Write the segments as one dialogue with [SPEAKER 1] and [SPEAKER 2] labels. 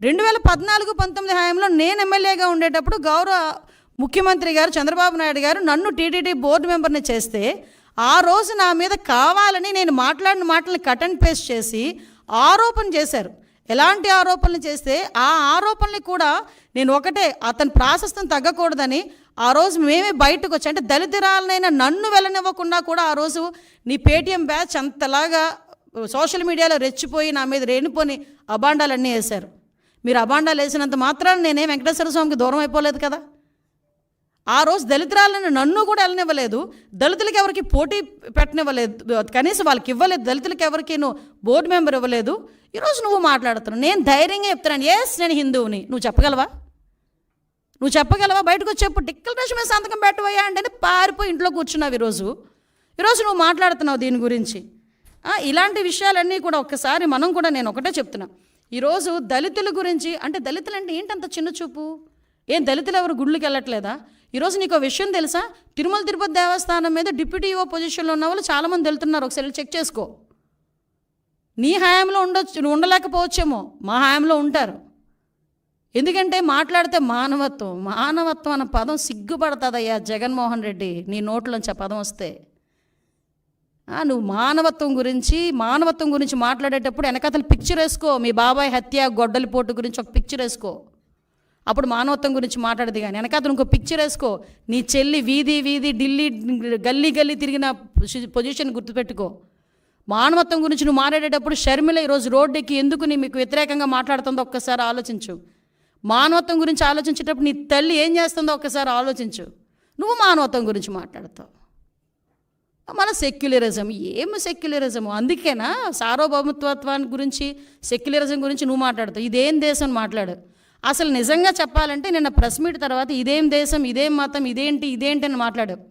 [SPEAKER 1] రెండు వేల పద్నాలుగు పంతొమ్మిది హయాంలో నేను ఎమ్మెల్యేగా ఉండేటప్పుడు గౌరవ ముఖ్యమంత్రి గారు చంద్రబాబు నాయుడు గారు నన్ను టీటీడీ బోర్డు మెంబర్ని చేస్తే ఆ రోజు నా మీద కావాలని నేను మాట్లాడిన మాటలను కట్ అండ్ పేస్ట్ చేసి ఆరోపణ చేశారు. ఎలాంటి ఆరోపణలు చేస్తే ఆ ఆరోపణలు కూడా నేను ఒకటే అతని ప్రాశస్తం తగ్గకూడదని ఆ రోజు మేమే బయటకు వచ్చి అంటే దళితురాలనైనా నన్ను వెళ్ళనివ్వకుండా కూడా ఆ రోజు నీ పేటీఎం బ్యాచ్ అంతలాగా సోషల్ మీడియాలో రెచ్చిపోయి నా మీద రేణిపోని అబాండాలన్నీ వేశారు. మీరు అబాండాలు వేసినంత మాత్రాన నేనే వెంకటేశ్వర స్వామికి దూరం అయిపోలేదు కదా? ఆ రోజు దళితురాలను నన్ను కూడా వెళ్ళనివ్వలేదు. దళితులకి ఎవరికి పోటీ పెట్టనివ్వలేదు. కనీసం వాళ్ళకి ఇవ్వలేదు. దళితులకి ఎవరికి నువ్వు బోర్డు మెంబర్ ఇవ్వలేదు. ఈరోజు నువ్వు మాట్లాడుతున్నావు. నేను ధైర్యంగా చెప్తున్నాను. ఎస్ నేను హిందువుని. నువ్వు చెప్పగలవా? నువ్వు చెప్పగలవా? బయటకు వచ్చి చెప్పు. టిక్కల రేషం మీద సంతకం పెట్టవయ్యా అంటే పారిపోయి ఇంట్లో కూర్చున్నావు ఈరోజు. ఈరోజు నువ్వు మాట్లాడుతున్నావు దీని గురించి. ఇలాంటి విషయాలన్నీ కూడా ఒక్కసారి మనం కూడా నేను ఒకటే చెప్తున్నా. ఈరోజు దళితుల గురించి అంటే దళితులు అంటే ఏంటంత చిన్న చూపు? ఏం దళితులు ఎవరు గుళ్ళకి వెళ్ళట్లేదా? ఈరోజు నీకు ఒక విషయం తెలుసా? తిరుమల తిరుపతి దేవస్థానం మీద డిప్యూటీ ఈఓ పొజిషన్లో ఉన్న వాళ్ళు చాలామంది వెళ్తున్నారు ఒకసారి చెక్ చేసుకో. నీ హయాంలో ఉండొచ్చు నువ్వు ఉండలేకపోవచ్చేమో. మా హయాంలో ఉంటారు. ఎందుకంటే మాట్లాడితే మానవత్వం మానవత్వం అన్న పదం సిగ్గుపడుతుందయ్యా జగన్మోహన్ రెడ్డి. నీ నోట్లోంచి ఆ పదం వస్తే. నువ్వు మానవత్వం గురించి మానవత్వం గురించి మాట్లాడేటప్పుడు వెనకతలు పిక్చర్ వేసుకో. మీ బాబాయ్ హత్య గొడ్డలిపోటు గురించి ఒక పిక్చర్ వేసుకో. అప్పుడు మానవత్వం గురించి మాట్లాడదు కానీ వెనకతను ఇంకో పిక్చర్ వేసుకో. నీ చెల్లి వీధి వీధి ఢిల్లీ గల్లీ గల్లీ తిరిగిన పొజిషన్ గుర్తుపెట్టుకో. మానవత్వం గురించి నువ్వు మాట్లాడేటప్పుడు షర్మిల ఈరోజు రోడ్డుకి ఎందుకు నీ మీకు వ్యతిరేకంగా మాట్లాడుతుందో ఒక్కసారి ఆలోచించు. మానవత్వం గురించి ఆలోచించేటప్పుడు నీ తల్లి ఏం చేస్తుందో ఒక్కసారి ఆలోచించు. నువ్వు మానవత్వం గురించి మాట్లాడతావు. మన సెక్యులరిజం ఏం సెక్యులరిజం? అందుకేనా సార్వభౌమత్వాన్ని గురించి సెక్యులరిజం గురించి నువ్వు మాట్లాడతావు. ఇదేం దేశం మాట్లాడు. అసలు నిజంగా చెప్పాలంటే నిన్న ప్రెస్ మీట్ తర్వాత ఇదేం దేశం ఇదేం మతం ఇదేంటి ఇదేంటి అని మాట్లాడావు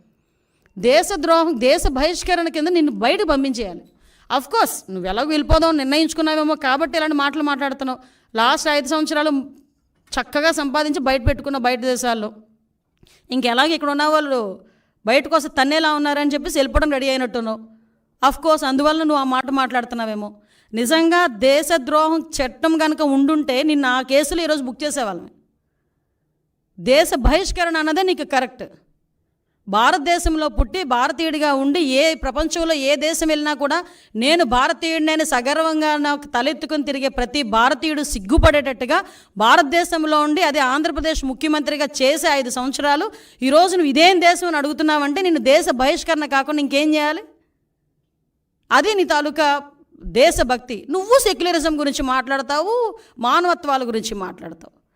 [SPEAKER 1] దేశద్రోహం దేశ బహిష్కరణ కింద నిన్ను బయట పంపించేయాలి. అఫ్ కోర్స్ నువ్వు ఎలాగో వెళ్ళిపోదాం నిర్ణయించుకున్నావేమో కాబట్టి ఇలాంటి మాటలు మాట్లాడుతున్నావు. లాస్ట్ ఐదు సంవత్సరాలు చక్కగా సంపాదించి బయట పెట్టుకున్న బయట దేశాల్లో. ఇంకెలాగ ఇక్కడ ఉన్న వాళ్ళు బయటకు వస్తే తన్నేలా ఉన్నారని చెప్పేసి వెళ్ళిపోవడం రెడీ అయినట్టున్నావు. అఫ్ కోర్స్ అందువల్ల నువ్వు ఆ మాట మాట్లాడుతున్నావేమో. నిజంగా దేశద్రోహం చట్టం కనుక ఉండుంటే నిన్న ఆ కేసులు ఈరోజు బుక్ చేసేవాళ్ళం దేశ బహిష్కరణ అన్నదే నీకు కరెక్ట్ భారతదేశంలో పుట్టి భారతీయుడిగా ఉండి ఏ ప్రపంచంలో ఏ దేశం వెళ్ళినా కూడా నేను భారతీయుడినైనా సగర్వంగా నాకు తలెత్తుకుని తిరిగే ప్రతి భారతీయుడు సిగ్గుపడేటట్టుగా భారతదేశంలో ఉండి అదే ఆంధ్రప్రదేశ్ ముఖ్యమంత్రిగా చేసే ఐదు సంవత్సరాలు ఈరోజు నువ్వు ఇదేం దేశం అని అడుగుతున్నావంటే నేను దేశ బహిష్కరణ కాకుండా ఇంకేం చేయాలి? అది నీ తాలూకా దేశభక్తి. నువ్వు సెక్యులరిజం గురించి మాట్లాడతావు మానవత్వాల గురించి మాట్లాడతావు.